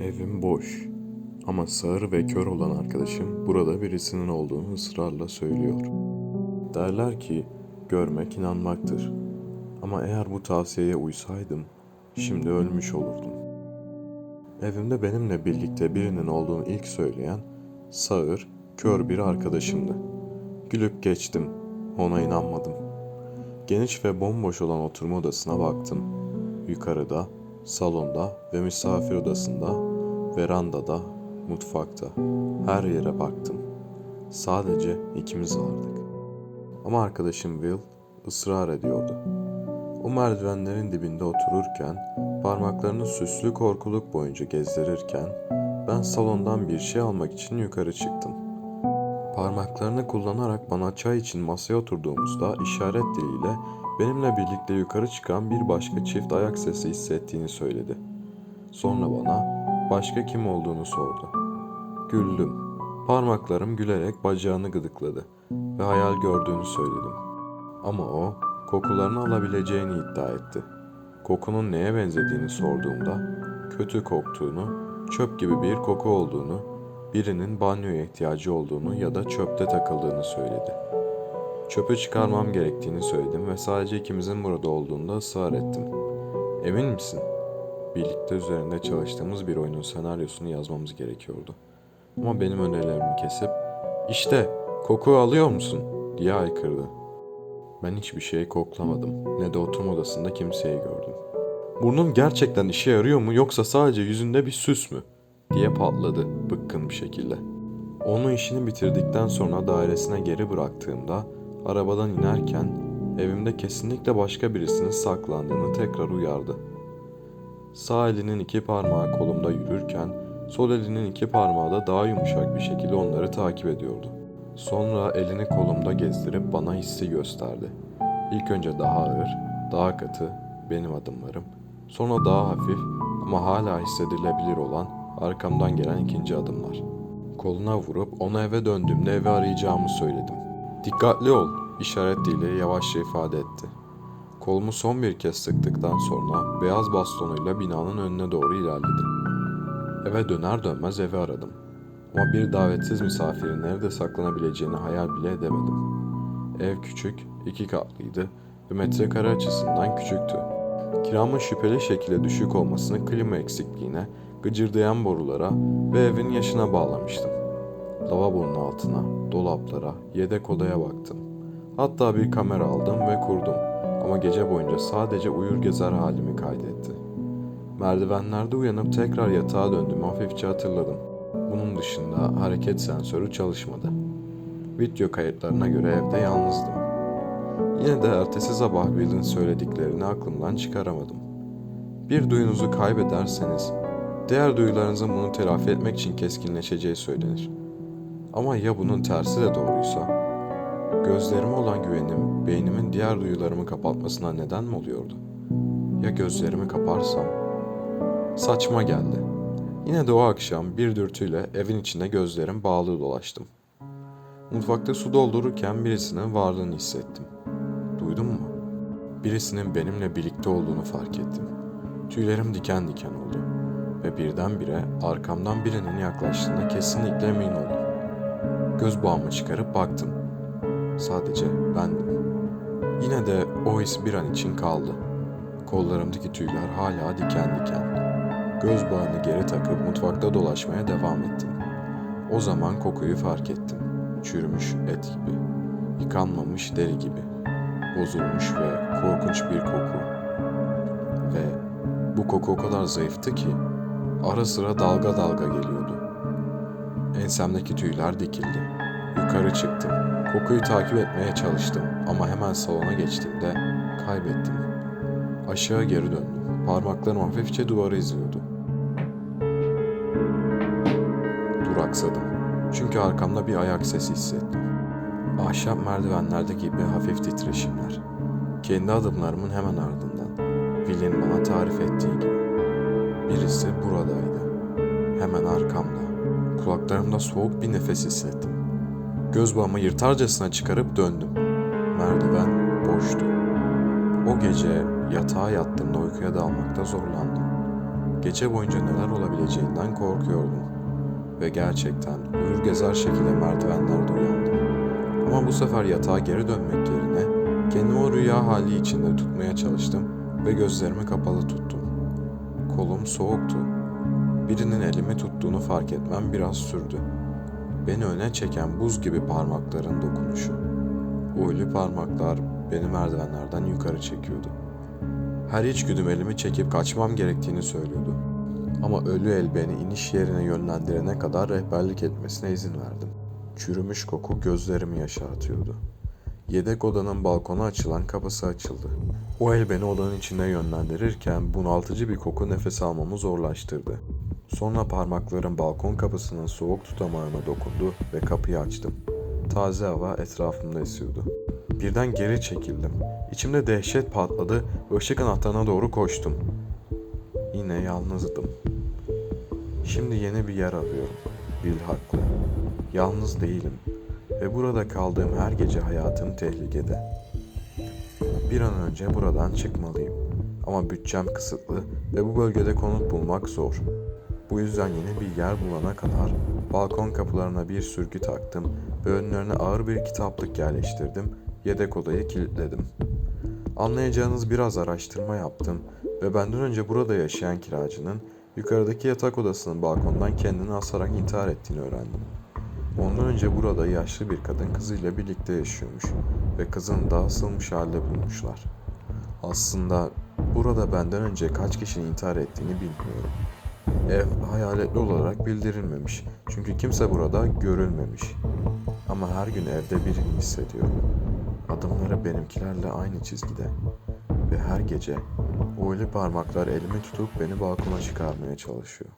Evim boş. Ama sağır ve kör olan arkadaşım burada birisinin olduğunu ısrarla söylüyor. Derler ki görmek inanmaktır. Ama eğer bu tavsiyeye uysaydım şimdi ölmüş olurdum. Evimde benimle birlikte birinin olduğunu ilk söyleyen sağır, kör bir arkadaşımdı. Gülüp geçtim. Ona inanmadım. Geniş ve bomboş olan oturma odasına baktım. Yukarıda, salonda ve misafir odasında, verandada, mutfakta, her yere baktım. Sadece ikimiz vardık. Ama arkadaşım Will ısrar ediyordu. O merdivenlerin dibinde otururken, parmaklarını süslü korkuluk boyunca gezdirirken, ben salondan bir şey almak için yukarı çıktım. Parmaklarını kullanarak bana çay için masaya oturduğumuzda işaret diliyle benimle birlikte yukarı çıkan bir başka çift ayak sesi hissettiğini söyledi. Sonra bana başka kim olduğunu sordu. Güldüm. Parmaklarım gülerek bacağını gıdıkladı ve hayal gördüğünü söyledim. Ama o kokularını alabileceğini iddia etti. Kokunun neye benzediğini sorduğumda kötü koktuğunu, çöp gibi bir koku olduğunu, birinin banyoya ihtiyacı olduğunu ya da çöpte takıldığını söyledi. Çöpü çıkarmam gerektiğini söyledim ve sadece ikimizin burada olduğunda ısrar ettim. Emin misin? Birlikte üzerinde çalıştığımız bir oyunun senaryosunu yazmamız gerekiyordu. Ama benim önerilerimi kesip işte koku alıyor musun diye haykırdı. Ben hiçbir şey koklamadım. Ne de oturma odasında kimseyi gördüm. Burnum gerçekten işe yarıyor mu yoksa sadece yüzünde bir süs mü? Diye patladı bıkkın bir şekilde. Onu işini bitirdikten sonra dairesine geri bıraktığımda arabadan inerken evimde kesinlikle başka birisinin saklandığını tekrar uyardı. Sağ elinin iki parmağı kolumda yürürken sol elinin iki parmağı da daha yumuşak bir şekilde onları takip ediyordu. Sonra elini kolumda gezdirip bana hissi gösterdi. İlk önce daha ağır, daha katı benim adımlarım. Sonra daha hafif ama hala hissedilebilir olan arkamdan gelen ikinci adımlar. Koluna vurup onu eve döndüğümde evi arayacağımı söyledim. Dikkatli ol işaretiyle yavaşça ifade etti. Kolumu son bir kez sıktıktan sonra beyaz bastonuyla binanın önüne doğru ilerledim. Eve döner dönmez evi aradım. Ama bir davetsiz misafirin nerede saklanabileceğini hayal bile edemedim. Ev küçük, iki katlıydı ve metrekare açısından küçüktü. Kiramın şüpheli şekilde düşük olmasını klima eksikliğine, gıcırdayan borulara ve evin yaşına bağlamıştım. Lavabonun altına, dolaplara, yedek odaya baktım. Hatta bir kamera aldım ve kurdum ama gece boyunca sadece uyur gezer halimi kaydetti. Merdivenlerde uyanıp tekrar yatağa döndüğümü hafifçe hatırladım. Bunun dışında hareket sensörü çalışmadı. Video kayıtlarına göre evde yalnızdım. Yine de ertesi sabah Will'in söylediklerini aklımdan çıkaramadım. Bir duyunuzu kaybederseniz, diğer duyularınızın bunu telafi etmek için keskinleşeceği söylenir. Ama ya bunun tersi de doğruysa? Gözlerime olan güvenim, beynimin diğer duyularımı kapatmasına neden mi oluyordu? Ya gözlerimi kaparsam? Saçma geldi. Yine de o akşam bir dürtüyle evin içinde gözlerim bağlı dolaştım. Mutfakta su doldururken birisinin varlığını hissettim. Duydun mu? Birisinin benimle birlikte olduğunu fark ettim. Tüylerim diken diken oldu ve birdenbire arkamdan birinin yaklaştığına kesinlikle emin oldum. Göz bağımı çıkarıp baktım. Sadece bendim. Yine de o his bir an için kaldı. Kollarımdaki tüyler hala diken diken. Göz bağını geri takıp mutfakta dolaşmaya devam ettim. O zaman kokuyu fark ettim. Çürümüş et gibi, yıkanmamış deri gibi, bozulmuş ve korkunç bir koku. Ve bu koku o kadar zayıftı ki ara sıra dalga dalga geliyordu. Ensemdeki tüyler dikildi. Yukarı çıktım. Kokuyu takip etmeye çalıştım ama hemen salona geçtiğimde kaybettim. Aşağı geri döndüm. Parmaklarım hafifçe duvarı izliyordu. Duraksadım. Çünkü arkamda bir ayak sesi hissettim. Ahşap merdivenlerdeki gibi hafif titreşimler. Kendi adımlarımın hemen ardından. Will'in bana tarif ettiği gibi. Birisi buradaydı. Hemen arkamda. Kulaklarımda soğuk bir nefes hissettim. Göz bağımı yırtarcasına çıkarıp döndüm. Merdiven boştu. O gece yatağa yattığımda uykuya dalmakta zorlandım. Gece boyunca neler olabileceğinden korkuyordum. Ve gerçekten uyur gezer şekilde merdivenlerde uyandım. Ama bu sefer yatağa geri dönmek yerine kendimi o rüya hali içinde tutmaya çalıştım ve gözlerimi kapalı tuttum. Kolum soğuktu. Birinin elimi tuttuğunu fark etmem biraz sürdü. Beni öne çeken buz gibi parmakların dokunuşu. Ölü parmaklar beni merdivenlerden yukarı çekiyordu. Her içgüdüm elimi çekip kaçmam gerektiğini söylüyordu. Ama ölü el beni iniş yerine yönlendirene kadar rehberlik etmesine izin verdim. Çürümüş koku gözlerimi yaşartıyordu. Yedek odanın balkona açılan kapısı açıldı. O el beni odanın içine yönlendirirken bunaltıcı bir koku nefes almamı zorlaştırdı. Sonra parmaklarım balkon kapısının soğuk tutamağına dokundu ve kapıyı açtım. Taze hava etrafımda esiyordu. Birden geri çekildim. İçimde dehşet patladı ve ışık anahtarına doğru koştum. Yine yalnızdım. Şimdi yeni bir yer arıyorum. Bil haklı. Yalnız değilim. Ve burada kaldığım her gece hayatım tehlikede. Bir an önce buradan çıkmalıyım. Ama bütçem kısıtlı ve bu bölgede konut bulmak zor. Bu yüzden yeni bir yer bulana kadar balkon kapılarına bir sürgü taktım ve önlerine ağır bir kitaplık yerleştirdim, yedek odayı kilitledim. Anlayacağınız biraz araştırma yaptım ve benden önce burada yaşayan kiracının yukarıdaki yatak odasının balkondan kendini asarak intihar ettiğini öğrendim. Ondan önce burada yaşlı bir kadın kızıyla birlikte yaşıyormuş ve kızını da asılmış halde bulmuşlar. Aslında burada benden önce kaç kişinin intihar ettiğini bilmiyorum. Ev hayaletli olarak bildirilmemiş çünkü kimse burada görülmemiş. Ama her gün evde birini hissediyorum. Adımları benimkilerle aynı çizgide. Ve her gece o ölü parmaklar elimi tutup beni balkona çıkarmaya çalışıyor.